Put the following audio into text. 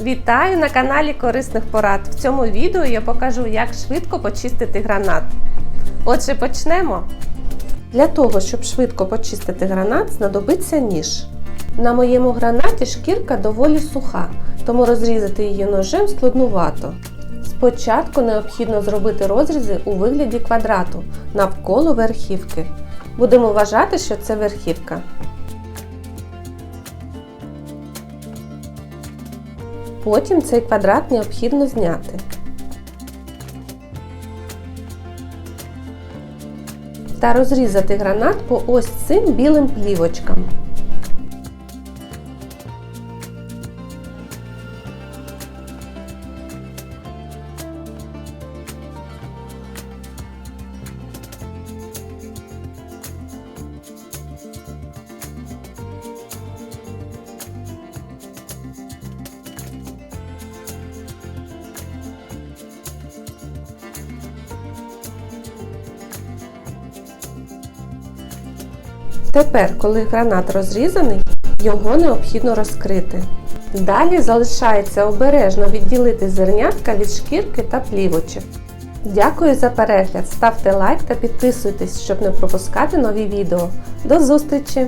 Вітаю на каналі Корисних Порад. В цьому відео я покажу, як швидко почистити гранат. Отже, почнемо. Для того, щоб швидко почистити гранат, знадобиться ніж. На моєму гранаті шкірка доволі суха, тому розрізати її ножем складнувато. Спочатку необхідно зробити розрізи у вигляді квадрату навколо верхівки. Будемо вважати, що це верхівка. Потім цей квадрат необхідно зняти. Та розрізати гранат по ось цим білим плівочкам. Тепер, коли гранат розрізаний, його необхідно розкрити. Далі залишається обережно відділити зернятка від шкірки та плівочок. Дякую за перегляд, ставте лайк та підписуйтесь, щоб не пропускати нові відео. До зустрічі!